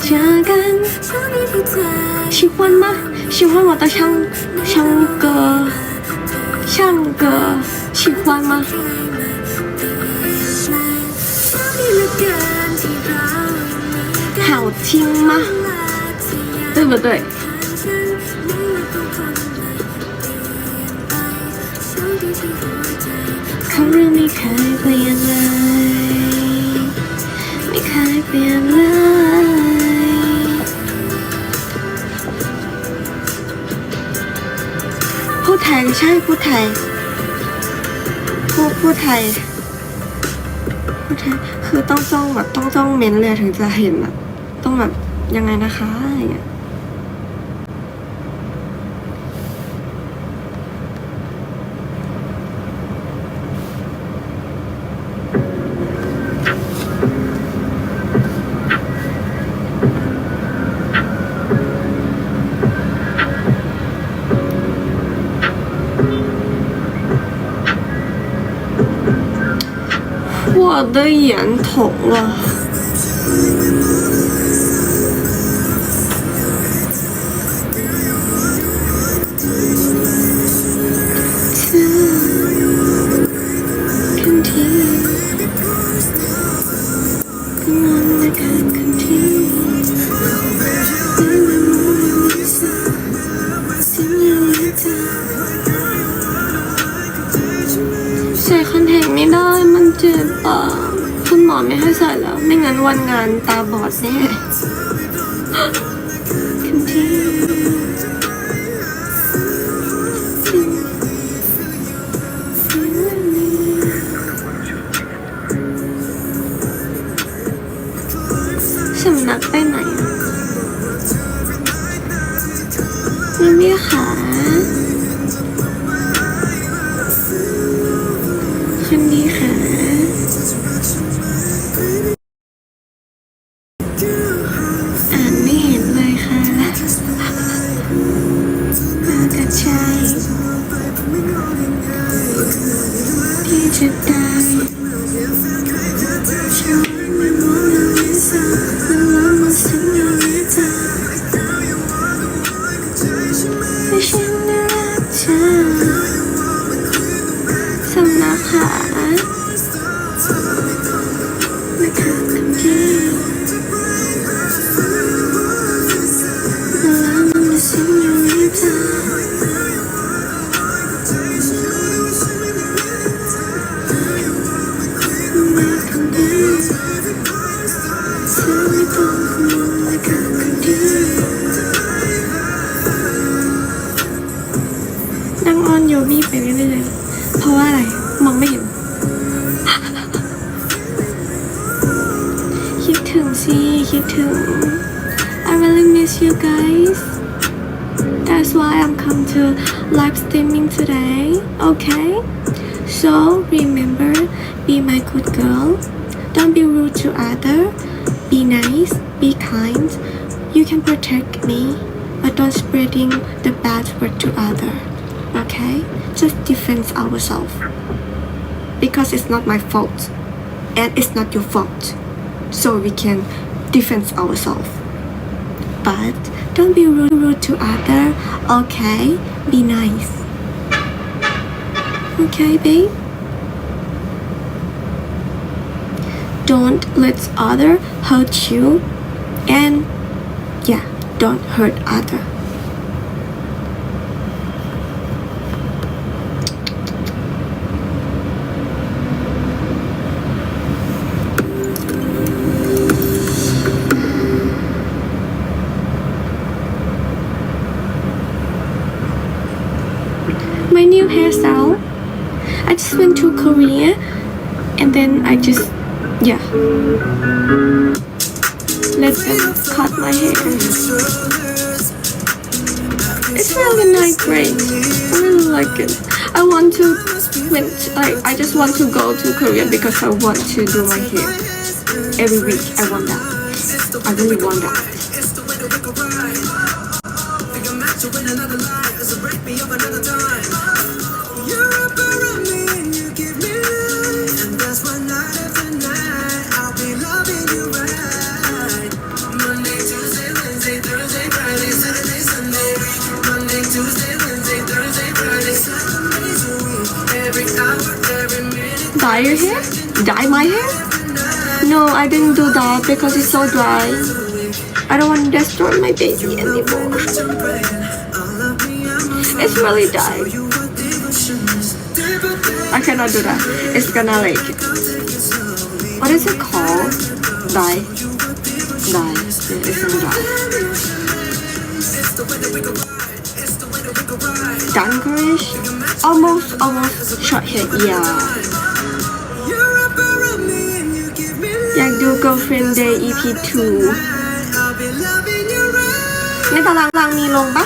เจอกัน喜欢吗喜欢我的唱唱歌唱歌喜欢吗好听吗对不对เขาเรื่องไม่เคยเปลี่ยนเลย ไม่เคยเปลี่ยนเลย ไทยใช่พูดไทยพูดพูดไทยพูดไทย คือต้องจ้องแบบต้องจ้องเม้นเลยถึงจะเห็นอะต้องแบบยังไงนะคะอย่างเงี้ย 我的眼疼了。 ไม่ให้ใส่แล้ว ไม่งั้นวันงานตาบอดแน่ see you too. I really miss you guys. That's why I'm come to live streaming today. Okay? So remember, be my good girl. Don't be rude to other. Be nice. Be kind. You can protect me, but don't spreading the bad word to other. Okay? Just defend ourselves because it's not my fault and it's not your fault so we can defend ourselves. But don't be rude, to other okay? Be nice. Okay babe? Don't let other hurt you. And yeah don't hurt other just yeah. Let them cut my hair. It's really nice great I really like it. I want to when I, I just want to go to Korea because I want to do my hair. Every week I want that. I really want that dye your hair? Dye my hair? No I didn't do that because it's so dry. I don't want to destroy my baby anymore. It's really dry. I cannot do that. It's gonna like what is it called? Dye. Dye. It's gonna dye almost almost short hair yeah girlfriend day EP 2ในตารางรางมีลงปะ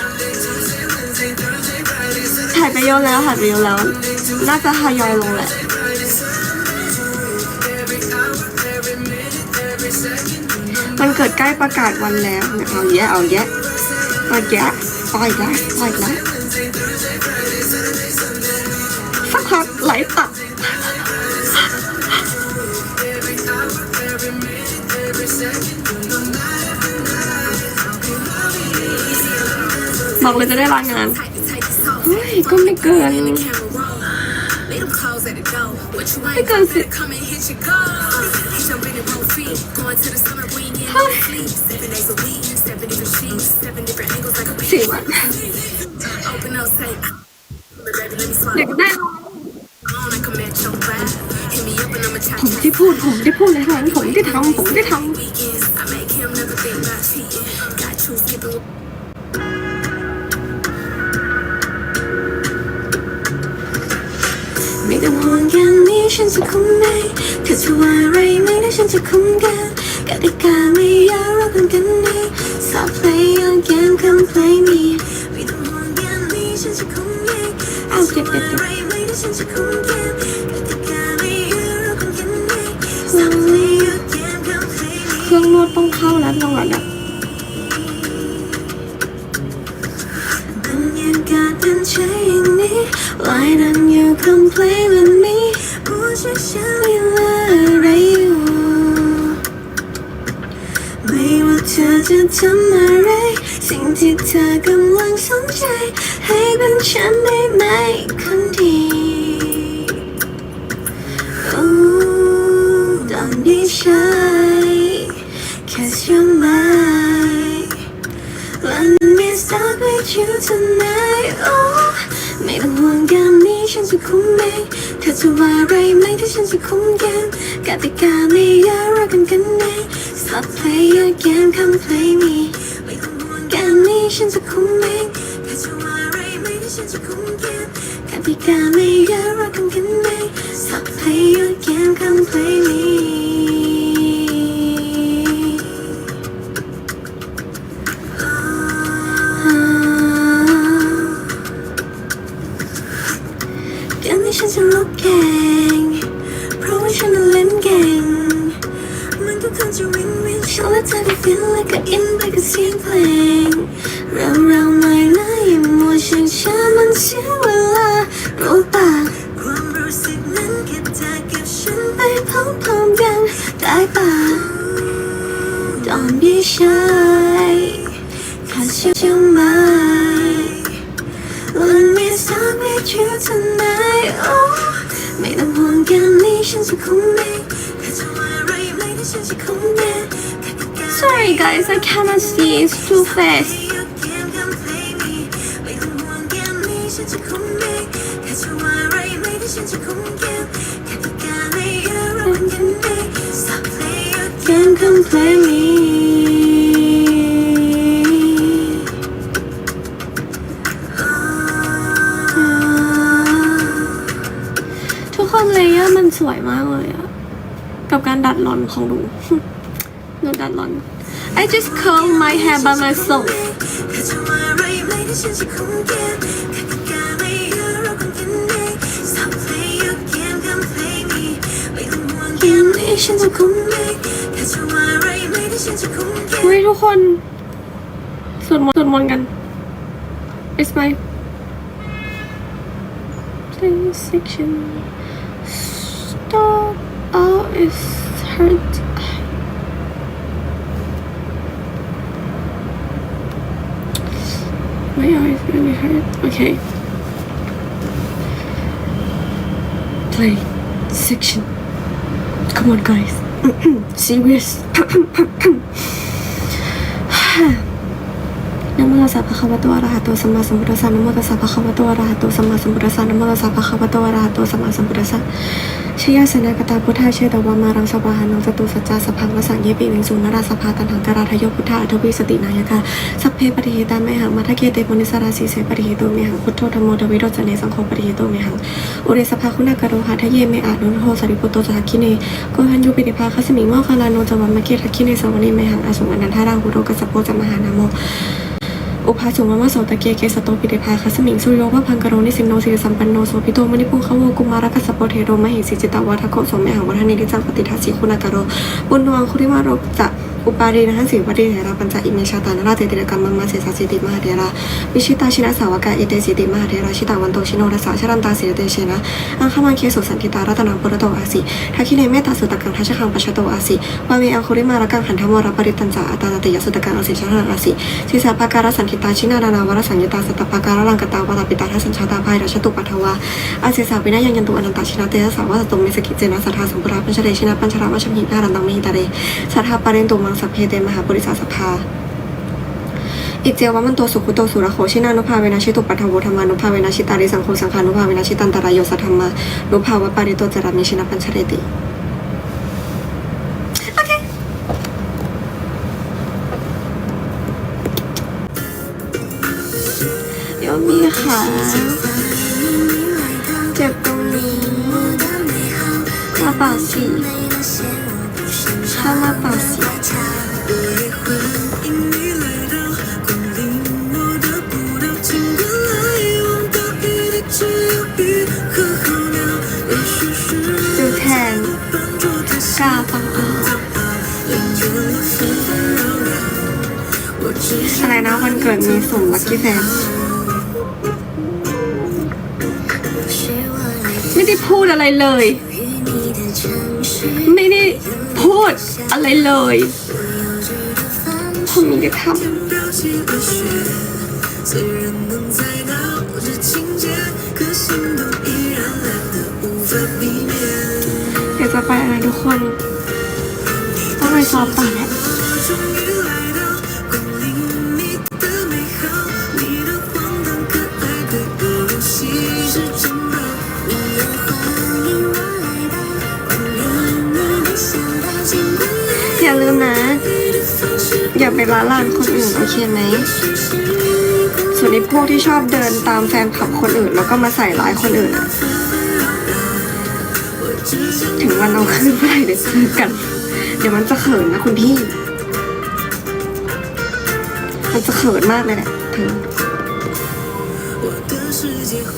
ถ่ายไปเยอะแล้วถ่ายไปเยอะแล้ว น่าจะทยอยลงแหละมันเกิดใกล้ประกาศวันแล้วเอาแยะเอาแยะเอาแยะเอาอีกแล้วเอาอีกแล้วสักพักไหลตัด บอกเลยจะได้ลางานเฮ้ยก็ไม่เกิน ไม่เกินสิสี่วันอยากได้ผมที่พูดผมที่พูดเลยค่ะผมที่ทำผมที่ทำ ไม่ต้องห่วงกันนี้ฉันจะคงไม่เธอจะว่าอะไรไม่ได้ฉันจะคงกันกติกาไม่ยากเราคนกันนี้ Stop play your game come play me ไม่ต้องห่วงกันนี้ฉันจะคงไม่เอาเจ็บเจ็บเจ็บไม่ได้ฉันจะคงกันกติกาไม่ยากเราคนกันนี้ Stop play your game come play me เครื่องนวดต้องเข้าแล้วจังหวะเนี้ยบรรยากาศเป็นเช่นนี้ Why don't you come play with me ผู้เชี่ยวชาญเวลาอะไรอยู่ไม่ว่าเธอจะทำอะไร สิ่งที่เธอกำลังสนใจ ให้เป็นฉันได้ไหมคนดี Oh don't be shy cause you're mine Let me start with you tonight oh ไม่ต้องห่วงกันนี้ฉันจะคุ้มเองเธอจะว่าอะไรไหมที่ฉันจะคุ้มเกมกติกาไม่ยากรักกันกันเอง Stop play your game come play me ไม่ต้องห่วงกันนี้ฉันจะคุ้มเองเธอจะว่าไรไหมที่ฉันจะคุมเกมกติกาไม่ยากรักกันกันเอง Stop play your game come play me game come play me ทุกคนเลเยอร์มันสวยมากเลยอะกับการดัดหลอนของหนูหนูดัดหลอน I just curl my hair by myself ฉันจะคุมไม่เธอจะว่าอะไรไม่ได้ฉันจะคุมแค่เฮ้ยทุกคนสวดมนต์สวดมนต์กัน It's my play section stop oh it's hurt my eyes really hurt okay play section come on guys serious นะโมตัสสะภะคะวะโตอะระหะโตสัมมาสัมพุทธัสสะนะโมตัสสะภะคะวะโตอะระหะโตสัมมาสัมพุทธัสสะนะโมตัสสะภะคะวะโตอะระหะโตสัมมาสัมพุทธัสสะ ชยสนากตาพุทธาเชตวามารังสวาหานังสตุสัจจาสพังวสังเยปิวิงสุนราสภาตันหังการาทยพุทธาอัทวิสตินายกาสัพเพปฏิเหตาเมหังมาทเกเตปุนิสราสีเสปฏิเหโตเมหังพุทโธธรรมโมทวิโรจเนสังโฆปฏิเหโตเมหังอุเรสภาคุณากโรหะทะเยเมอานุโหสริปุตโตจักขิเนโกหันยูปิติภาคัสมิงโมคาลาโนจวัมมะเกทักขิเนสวนิเมหังอสุงอนันทาราหุโรกัสสะโปจมหานาโม อุปาสุมามะโสตะเกเกสโตปิเดภาคัสมิงสุริโยภพังกะโรนิสินโนสิริสัมปันโนโสพิโตมณิปุขโวกุมารกัสสะโเทโรมหิสิจิตวัทโกสมเมหังวัฒนิริจังปฏิทัสสิคุณากะโรปุณณวังคุริมาโรจะ อุปารีนะหันสิปฏิเทระปัญจอิเมชาตานราเตติรกรรมมังมาเสสสิติมหาเทระวิชิตาชินะสาวกาเอเตสิติมหาเทระชิตาวันโตชิโนรสาชรันตาสิรเตเชนะอังคมาเคสุสันติตารัตนังปุรโตอาสิทักขิเนเมตตาสุตกังทัชคังปัชโตอาสิวาเวอังคุริมาระกังขันธมวรปริตันจาอัตตาตติยสุตกังอสิชนะอาสิสิสาภาการสันติตาชินานานาวรสัญญตาสัตตภาการลังกตาวตาปิตาทัสัญชาตาภัยราชตุปัทวาอาเสสาวินายังยันตุอนันตชินาเตสาวาสตุเมสกิเจนะสัทธาสมปุราปัญชเรชินาปัญชราวัชมินารันตังมิหิตาเรสัทธาปาเรนตุมังสัพเพเตมหาปริสาสภาอิเจวะมันโตสุขุโตสุระโคชินานุภาเวนะชิตุปัทโวธรรมานุภาเวนะชิตาริสังโฆสังขานุภาเวนะชิตันตรายโยสัทธรรมานุภาวะปาริโตจารามิชินาปัญชเรติ อาอะไรนะวันเกิดมีสุ่มลัคกี้แฟนไม่ได้พูดอะไรเลย ไม่ได้พูดอะไรเลยผมมีแต่ทำ จะไปอะไรทุกคน ต้องไปซ้อมต่อแหละอย่าลืมนะ อย่าไปละลานคนอื่นโอเคไหมส่วนไอ้พวกที่ชอบเดินตามแฟนคลับคนอื่น แล้วก็มาใส่ร้ายคนอื่นอะ ถึงวันเอาขึ้นเมื่อไหร่เดี๋ยวเจอกัน เดี๋ยวมันจะเขินนะคุณพี่ มันจะเขินมากเลยแหละเธอ 我的世界欢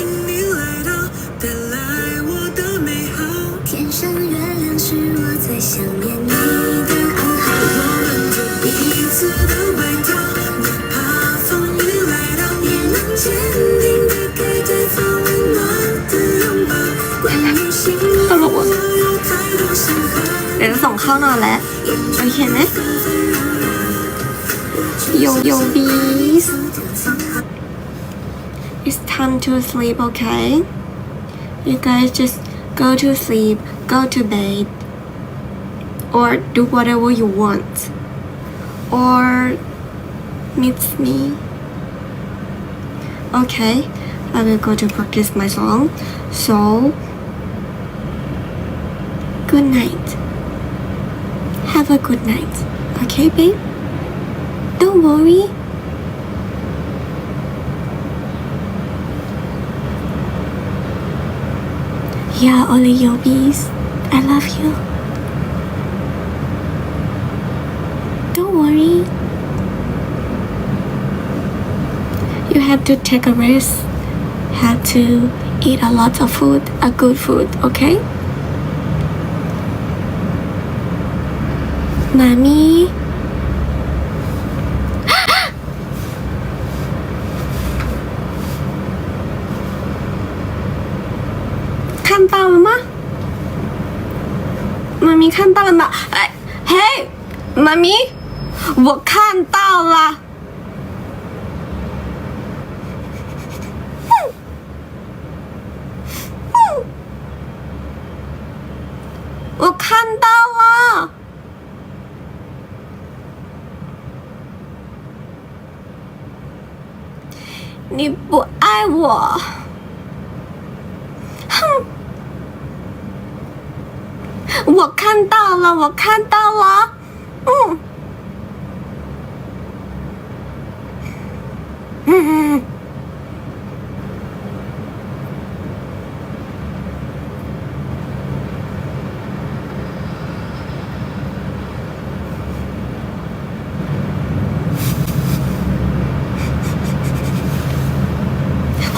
迎你来到，带来我的美好。天上月亮是我最想念你 เดี๋ยวจะส่งเข้านอนแล้ว โอเคไหมโยโย่บีส It's time to sleep, okay? You guys just go to sleep, go to bed, or do whatever you want, or meet me. Okay, I will go to practice my song. So, good night. Have a good night. Okay, babe? Don't worry. Yeah, all the yobis. I love you. Don't worry. You have to take a rest. Have to eat a lot of food, a good food, okay? 妈咪 看到了吗？妈咪看到了吗？哎，嘿，妈咪，我看到了。你不爱我。哼，我看到了，我看到了。嗯，嗯。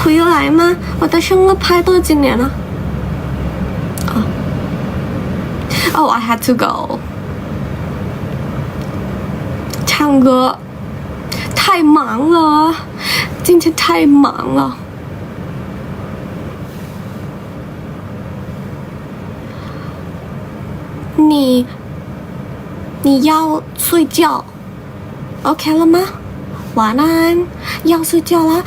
嗯来吗？我的生日拍到今年了。哦，Oh, I had to go。唱歌太忙了，今天太忙了。你你要睡觉，OK 了吗？晚安，要睡觉啦。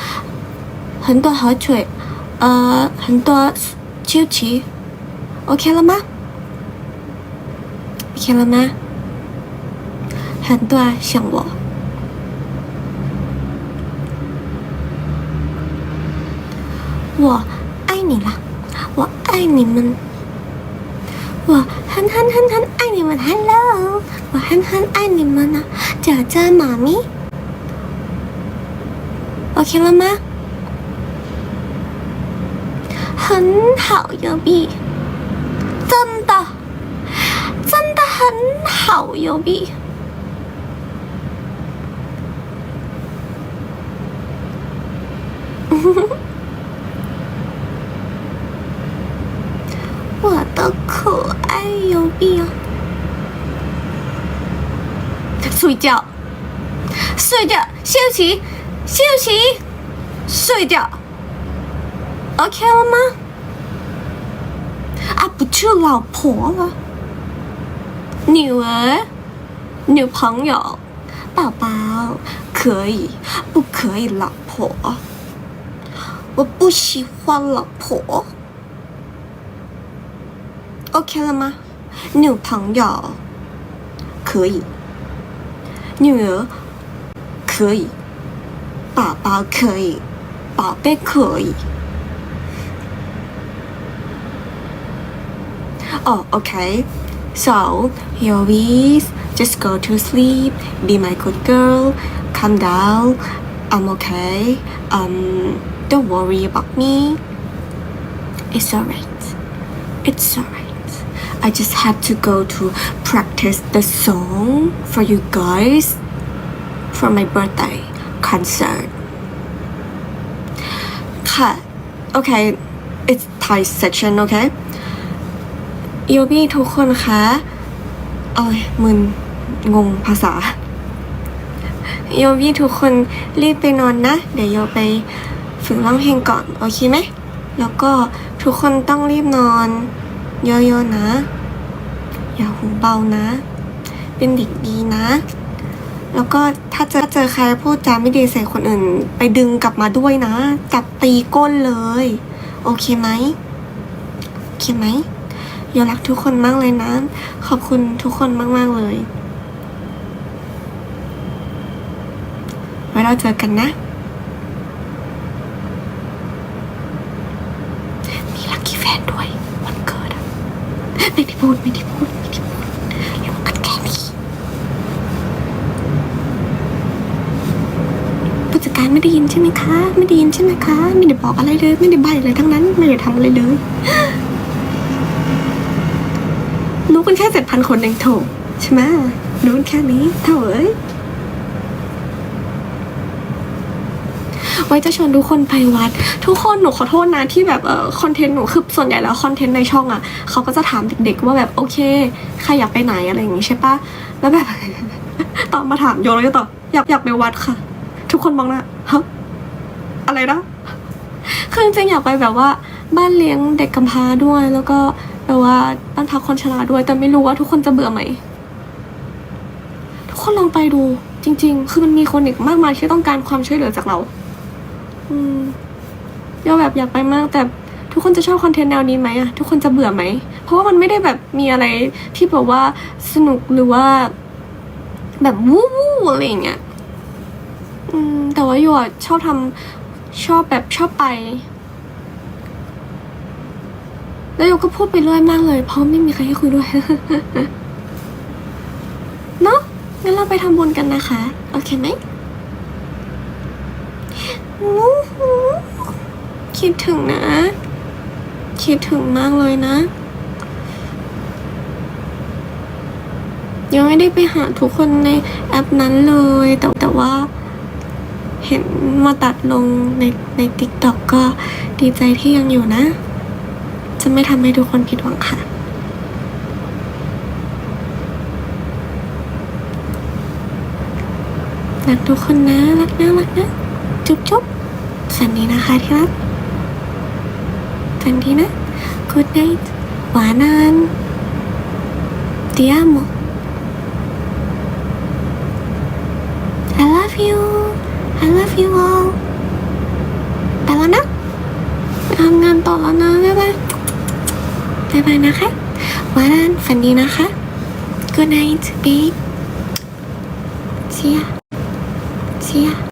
很多喝水，呃，很多纠结，OK 了吗？OK 了吗？很多想我，我爱你了，我爱你们，我很很很很爱你们，Hello，我很很爱你们呢，姐姐妈咪，OK 了吗？很好，右臂，真的，真的很好，右臂。我的可爱右臂啊！睡觉，睡觉，休息，休息，睡觉。OK 了吗？啊，不就老婆了，女儿、女朋友、宝宝可以，不可以老婆？我不喜欢老婆。OK 了吗？女朋友可以，女儿可以，宝宝可以，宝贝可以。Oh, okay. So, Yovis, just go to sleep. Be my good girl. Calm down. I'm okay. Um, don't worry about me. It's alright. It's alright. I just had to go to practice the song for you guys for my birthday concert. Okay, it's Thai section, okay? โยบี้ทุกคนคะเอ้ยมึนงงภาษา โยบี้ทุกคนรีบไปนอนนะ เดี๋ยวโยไปฝึกร้องเพลงก่อน โอเคไหม แล้วก็ทุกคนต้องรีบนอน เยอะๆนะ อย่าหูเบานะ เป็นเด็กดีนะ แล้วก็ถ้าเจอเจอใครพูดจาไม่ดีใส่คนอื่น ไปดึงกลับมาด้วยนะ จับตีก้นเลย โอเคไหมโอเคไหม โยรักทุกคนมากเลยนะ ขอบคุณทุกคนมาก ๆ เลย ไว้เราเจอกันนะมีลักกี้แฟนด้วย วันเกิดอะไม่ได้พูด ไม่ได้พูด ไม่ได้พูดรู้กันแค่นี้ผู้จัดการไม่ได้ยินใช่ไหมคะ ไม่ได้ยินใช่ไหมคะ ไม่ได้บอกอะไรเลย ไม่ได้ใบอะไรทั้งนั้น ไม่ได้ทำอะไรเลย รู้กันแค่เจ็ดพันคนเองโถใช่ไหมรู้นแค่นี้เท่าเอ้ยไว้จะชวนทุกคนไปวัด ทุกคนหนูขอโทษนะที่แบบเออคอนเทนต์หนูคือส่วนใหญ่แล้วคอนเทนต์ในช่องอะเขาก็จะถามเด็กๆว่าแบบโอเคใครอยากไปไหนอะไรอย่างงี้ใช่ปะแล้วแบบตอนมาถามโยนก็ตอบอยากอยากไปวัดค่ะ ทุกคนมองหน้าฮะอะไรนะคือจริงอยากไปแบบว่า บ้านเลี้ยงเด็กกำพร้าด้วยแล้วก็ แบบว่าบ้านพักคนชราด้วย แต่ไม่รู้ว่าทุกคนจะเบื่อไหม ทุกคนลองไปดู จริง ๆ คือมันมีคนอีกมากมายที่ต้องการความช่วยเหลือจากเรา อืมเดี๋ยวแบบอยากไปมาก แต่ทุกคนจะชอบคอนเทนต์แนวนี้ไหมอะทุกคนจะเบื่อไหม เพราะว่ามันไม่ได้แบบมีอะไรที่แบบว่าสนุกหรือว่า แบบวู้วู้อะไรอย่างเงี้ย อืม แต่ว่าโยอชอบทำชอบแบบชอบไป แล้วโยก็พูดไปเรื่อยมากเลย เพราะไม่มีใครให้คุยด้วย เนาะงั้นเราไปทำบุญกันนะคะ โอเคไหมอู้หูคิดถึงนะ คิดถึงมากเลยนะ ยังไม่ได้ไปหาทุกคนในแอปนั้นเลย แต่แต่ว่า เห็นมาตัดลงในในติ๊กต็อกก็ดีใจที่ยังอยู่นะ จะไม่ทำให้ทุกคนผิดหวังค่ะ รักทุกคนนะ รักนะ รักนะ จุ๊บจุ๊บฝันดีนะคะที่รักฝันดีนะ Good night หวานาน Ti amo I love you I love you all ไปแล้วนะทำงานต่อแล้วนะ บ๊ายบาย บ๊ายบายนะคะวันานฝันดีนะคะ Good night babe See ya See ya